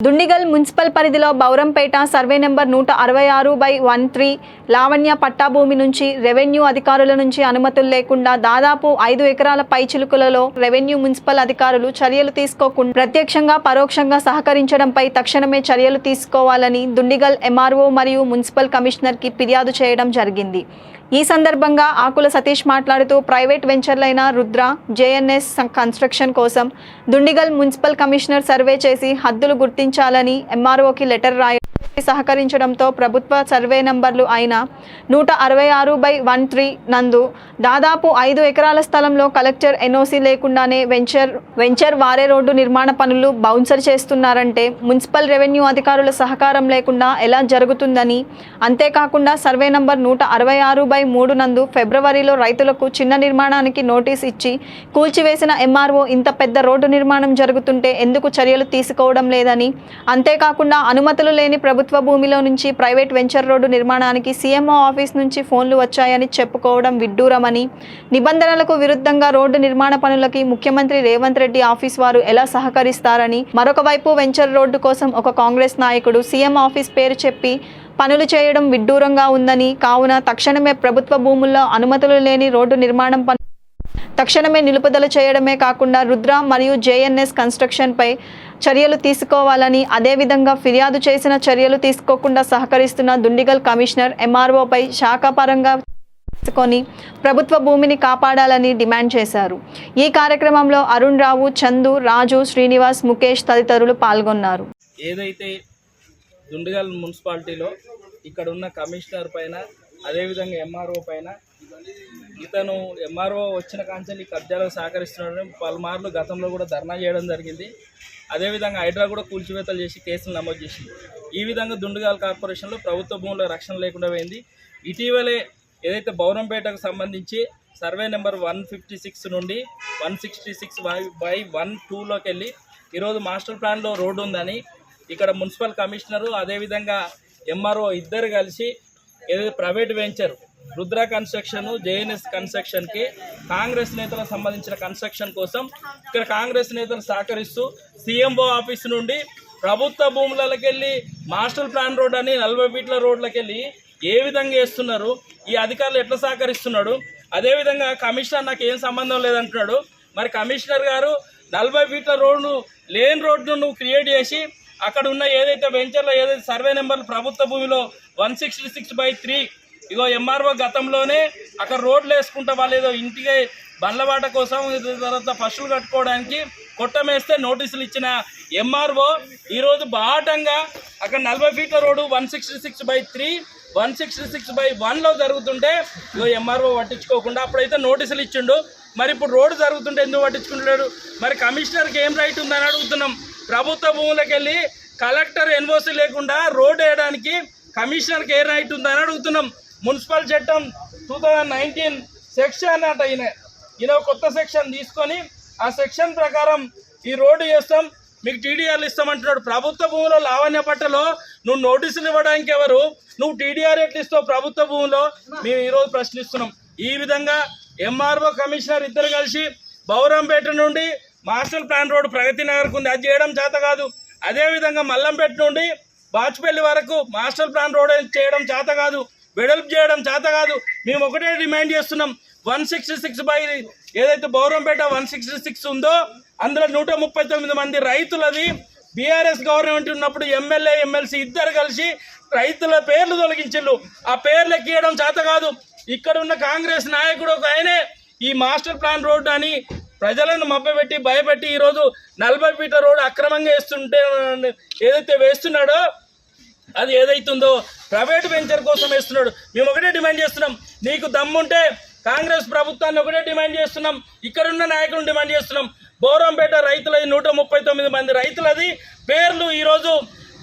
Dundigal municipal పరిధిలో Bowrampet survey number నూట అరవై ఆరు బై వన్ త్రీ లావణ్య పట్టాభూమి నుంచి రెవెన్యూ అధికారుల నుంచి అనుమతులు లేకుండా దాదాపు ఐదు ఎకరాల పైచిలుకలలో రెవెన్యూ మున్సిపల్ అధికారులు చర్యలు తీసుకోకుండా ప్రత్యక్షంగా పరోక్షంగా సహకరించడంపై తక్షణమే చర్యలు తీసుకోవాలని దుండిగల్ ఎంఆర్ఓ మరియు మున్సిపల్ కమిషనర్కి ఫిర్యాదు చేయడం జరిగింది. ఈ సందర్భంగా ఆకుల సతీష్ మాట్లాడుతూ ప్రైవేట్ వెంచర్లైన రుద్ర జేఎన్ఎస్ కన్స్ట్రక్షన్ కోసం దుండిగల్ మున్సిపల్ కమిషనర్ సర్వే చేసి హద్దులు గుర్తించాలని ఎంఆర్ఓకి లెటర్ రాయ సహకరించడంతో ప్రభుత్వ సర్వే నంబర్లు అయిన నూట అరవై ఆరు బై వన్ త్రీ నందు దాదాపు ఐదు ఎకరాల స్థలంలో కలెక్టర్ ఎన్ఓసీ లేకుండానే వెంచర్ వెంచర్ వారే రోడ్డు నిర్మాణ పనులు బౌన్సర్ చేస్తున్నారంటే మున్సిపల్ రెవెన్యూ అధికారుల సహకారం లేకుండా ఎలా జరుగుతుందని అంతేకాకుండా సర్వే నంబర్ నూట అరవై ఆరు బై మూడు నందు ఫిబ్రవరిలో రైతులకు చిన్న నిర్మాణానికి నోటీస్ ఇచ్చి కూల్చివేసిన ఎంఆర్ఓ ఇంత పెద్ద రోడ్డు నిర్మాణం జరుగుతుంటే ఎందుకు చర్యలు తీసుకోవడం లేదని అంతేకాకుండా అనుమతులు లేని ప్రభుత్వ ప్రభుత్వ భూమిలో నుంచి ప్రైవేట్ వెంచర్ రోడ్డు నిర్మాణానికి సీఎంఓ ఆఫీస్ నుంచి ఫోన్లు వచ్చాయని చెప్పుకోవడం విడ్డూరమని. నిబంధనలకు విరుద్ధంగా రోడ్డు నిర్మాణ పనులకి ముఖ్యమంత్రి రేవంత్ రెడ్డి ఆఫీస్ వారు ఎలా సహకరిస్తారని. మరొక వైపు వెంచర్ రోడ్డు కోసం ఒక కాంగ్రెస్ నాయకుడు సీఎం ఆఫీస్ పేరు చెప్పి పనులు చేయడం విడ్డూరంగా ఉందని. కావున తక్షణమే ప్రభుత్వ భూముల్లో అనుమతులు లేని రోడ్డు నిర్మాణం పను తక్షణమే నిలుపుదల చేయడమే కాకుండా రుద్ర మరియు జేఎన్ఎస్ కన్స్ట్రక్షన్పై చర్యలు తీసుకోవాలని అదేవిధంగా ఫిర్యాదు చేసిన చర్యలు తీసుకోకుండా సహకరిస్తున్న దుండిగల్ కమిషనర్ ఎంఆర్ఓపై శాఖాపరంగా తీసుకొని ప్రభుత్వ భూమిని కాపాడాలని డిమాండ్ చేశారు. ఈ కార్యక్రమంలో అరుణ్ రావు చందు రాజు శ్రీనివాస్ ముఖేష్ తదితరులు పాల్గొన్నారు. ఏదైతే దుండిగల్ మున్సిపాలిటీలో ఇక్కడ ఉన్న కమిషనర్ పైన అదేవిధంగా ఎంఆర్ఓ పైన ఇతను ఎంఆర్ఓ వచ్చిన కాంచెల్లి కబ్జాలకు సహకరిస్తున్నాడని పలుమార్లు గతంలో కూడా ధర్నా చేయడం జరిగింది. అదేవిధంగా హైడ్రా కూడా కూల్చివేతలు చేసి కేసులు నమోదు చేసింది. ఈ విధంగా దుండగాల్ కార్పొరేషన్లో ప్రభుత్వ భూముల రక్షణ లేకుండా పోయింది. ఇటీవలే ఏదైతే బౌరంపేటకు సంబంధించి survey number one fifty six నుండి one sixty six by one టూలోకి వెళ్ళి ఈరోజు మాస్టర్ ప్లాన్లో రోడ్డు ఉందని ఇక్కడ మున్సిపల్ కమిషనరు అదేవిధంగా ఎంఆర్ఓ ఇద్దరు కలిసి ఏదైతే private venture Rudra construction JNS కన్స్ట్రక్షన్కి Congress నేతలకు సంబంధించిన కన్స్ట్రక్షన్ కోసం ఇక్కడ కాంగ్రెస్ నేతలు సహకరిస్తూ సీఎంఓ ఆఫీస్ నుండి ప్రభుత్వ భూములకెళ్ళి మాస్టర్ ప్లాన్ రోడ్ అని నలభై ఫీట్ల రోడ్లకెళ్ళి ఏ విధంగా వేస్తున్నారు ఈ అధికారులు ఎట్లా సహకరిస్తున్నాడు అదేవిధంగా కమిషనర్ నాకు ఏం సంబంధం లేదంటున్నాడు. మరి కమిషనర్ గారు నలభై ఫీట్ల రోడ్ను లేన్ రోడ్ను నువ్వు క్రియేట్ చేసి అక్కడ ఉన్న ఏదైతే వెంచర్లో ఏదైతే సర్వే నెంబర్ ప్రభుత్వ భూమిలో one sixty six by three ego MRO గతంలోనే అక్కడ రోడ్లు వేసుకుంటా వాళ్ళు ఏదో ఇంటికి బండ్లబాట కోసం తర్వాత పశువులు కట్టుకోవడానికి కొట్టమేస్తే నోటీసులు ఇచ్చిన ఎంఆర్ఓ ఈరోజు బాటంగా అక్కడ నలభై ఫీట్ల road one sixty six by three one sixty six by వన్లో జరుగుతుంటే ఇగో ఎంఆర్ఓ పట్టించుకోకుండా అప్పుడైతే నోటీసులు ఇచ్చిండు. మరి ఇప్పుడు రోడ్డు జరుగుతుంటే ఎందుకు పట్టించుకుంటున్నాడు మరి కమిషనర్కి ఏం రైట్ ఉందని అడుగుతున్నాం. ప్రభుత్వ భూములకు వెళ్ళి కలెక్టర్ ఎన్ఓసి లేకుండా రోడ్ వేయడానికి కమిషనర్కి ఏ రైట్ ఉందని అడుగుతున్నాం. మున్సిపల్ చట్టం టూ థౌజండ్ నైన్టీన్ సెక్షన్ అట ఈయన. ఈయన ఒక కొత్త సెక్షన్ తీసుకొని ఆ సెక్షన్ ప్రకారం ఈ రోడ్డు చేస్తాం మీకు టీడీఆర్లు ఇస్తామంటున్నాడు. ప్రభుత్వ భూమిలో లావణ్య పట్టలో నువ్వు నోటీసులు ఇవ్వడానికి ఎవరు? నువ్వు టీడీఆర్ ఎట్లు ఇస్తావు ప్రభుత్వ భూమిలో? మేము ఈరోజు ప్రశ్నిస్తున్నాం. ఈ విధంగా ఎంఆర్ఓ కమిషనర్ ఇద్దరు కలిసి బౌరంపేట నుండి మాస్టర్ ప్లాన్ రోడ్ ప్రగతి నగర్కు ఉంది. అది చేయడం చేత కాదు. అదేవిధంగా మల్లంపేట నుండి బాచుపల్లి వరకు మాస్టర్ ప్లాన్ రోడ్ చేయడం చేత కాదు. వెడల్పు చేయడం చేత కాదు. మేము ఒకటే డిమాండ్ చేస్తున్నాం. వన్ సిక్స్టీ సిక్స్ బై ఏదైతే బౌరంపేట వన్ సిక్స్టీ సిక్స్ ఉందో అందులో నూట ముప్పై తొమ్మిది మంది రైతులది. బీఆర్ఎస్ గవర్నమెంట్ ఉన్నప్పుడు ఎమ్మెల్యే ఎమ్మెల్సీ ఇద్దరు కలిసి రైతుల పేర్లు తొలగించు ఆ పేర్లు ఎక్కియడం చేత కాదు. ఇక్కడ ఉన్న కాంగ్రెస్ నాయకుడు ఒక ఆయనే. ఈ మాస్టర్ ప్లాన్ రోడ్డు అని ప్రజలను మభ్యపెట్టి భయపెట్టి ఈరోజు నలభై ఫీట్ల రోడ్డు అక్రమంగా వేస్తుంటే ఏదైతే వేస్తున్నాడో అది ఏదైతుందో ప్రైవేట్ వెంచర్ కోసం వేస్తున్నాడు. మేము ఒకటే డిమాండ్ చేస్తున్నాం. నీకు దమ్ముంటే కాంగ్రెస్ ప్రభుత్వాన్ని ఒకటే డిమాండ్ చేస్తున్నాం. ఇక్కడున్న నాయకులను డిమాండ్ చేస్తున్నాం. బోరంపేట రైతులది నూట ముప్పై తొమ్మిది మంది రైతులది. పేర్లు ఈరోజు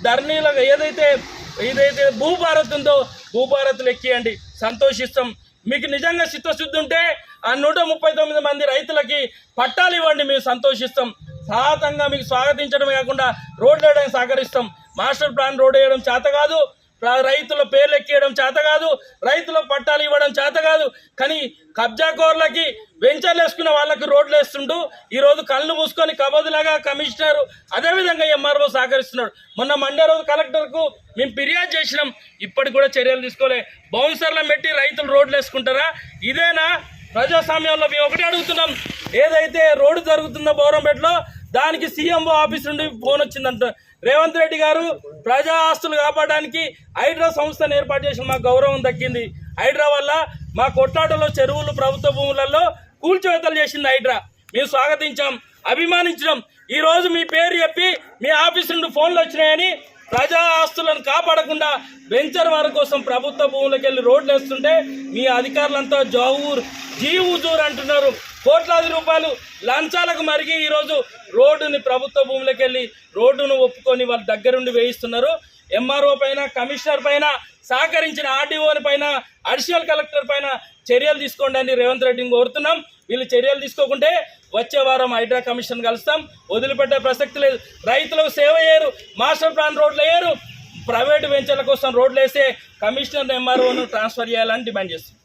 ధర్నీల ఏదైతే ఏదైతే భూభారత్ ఉందో భూభారత్ లెక్కియండి సంతోషిస్తాం. మీకు నిజంగా చిత్తశుద్ధి ఉంటే ఆ నూట ముప్పై తొమ్మిది మంది రైతులకి పట్టాలు ఇవ్వండి. మేము సంతోషిస్తాం. సాహతంగా మీకు స్వాగతించడమే కాకుండా రోడ్లు వేయడానికి సహకరిస్తాం. మాస్టర్ ప్లాన్ రోడ్ వేయడం చేత కాదు. రైతుల పేర్లు ఎక్కియడం చేత కాదు రైతుల పట్టాలు ఇవ్వడం చేత కాదు. కానీ కబ్జాకోర్లకి వెంచర్లు వేసుకున్న వాళ్ళకి రోడ్లు వేస్తుంటూ ఈరోజు కళ్ళు మూసుకొని కబోదులాగా కమిషనర్ అదేవిధంగా ఎంఆర్ఓ సహకరిస్తున్నాడు. మొన్న మండే రోజు కలెక్టర్కు మేము ఫిర్యాదు చేసినాం. ఇప్పటికి కూడా చర్యలు తీసుకోలే. బౌన్సర్లను పెట్టి రైతులు రోడ్లు వేసుకుంటారా? ఇదేనా? ప్రజాస్వామ్యంలో మేము ఒకటి అడుగుతున్నాం. ఏదైతే రోడ్డు జరుగుతుందో బౌరంపేటలో దానికి సీఎంఓ ఆఫీస్ నుండి ఫోన్ వచ్చిందంట. రేవంత్ రెడ్డి గారు ప్రజా ఆస్తులు కాపాడడానికి హైడ్రా సంస్థను ఏర్పాటు చేసిన మాకు గౌరవం దక్కింది. హైడ్రా వల్ల మా కొట్లాటలో చెరువులు ప్రభుత్వ భూములలో కూల్చివేతలు చేసింది హైడ్రా. మేము స్వాగతించాం అభిమానించడం ఈ రోజు మీ పేరు చెప్పి మీ ఆఫీస్ నుండి ఫోన్లు వచ్చినాయని ప్రజా ఆస్తులను కాపాడకుండా వెంచర్ వారి కోసం ప్రభుత్వ భూములకు వెళ్ళి రోడ్లు వేస్తుంటే మీ అధికారులంతా జౌర్ జీవుజూర్ అంటున్నారు. కోట్లాది రూపాయలు లంచాలకు మరిగి ఈరోజు రోడ్డుని ప్రభుత్వ భూములకు వెళ్ళి రోడ్డును ఒప్పుకొని వాళ్ళ దగ్గరుండి వేయిస్తున్నారు. ఎంఆర్ఓ పైన కమిషనర్ పైన సహకరించిన ఆర్డీఓని పైన అడిషనల్ కలెక్టర్ పైన చర్యలు తీసుకోండి అని రేవంత్ రెడ్డిని కోరుతున్నాం. వీళ్ళు చర్యలు తీసుకోకుంటే వచ్చే వారం హైడ్రా కమిషన్ కలుస్తాం. వదిలిపెట్టే ప్రసక్తి లేదు. రైతులకు సేవ చేయరు. మాస్టర్ ప్లాన్ రోడ్లు వేయరు. ప్రైవేటు వెంచర్ల కోసం రోడ్లు వేస్తే కమిషనర్ ఎంఆర్ఓను ట్రాన్స్ఫర్ చేయాలని డిమాండ్ చేస్తుంది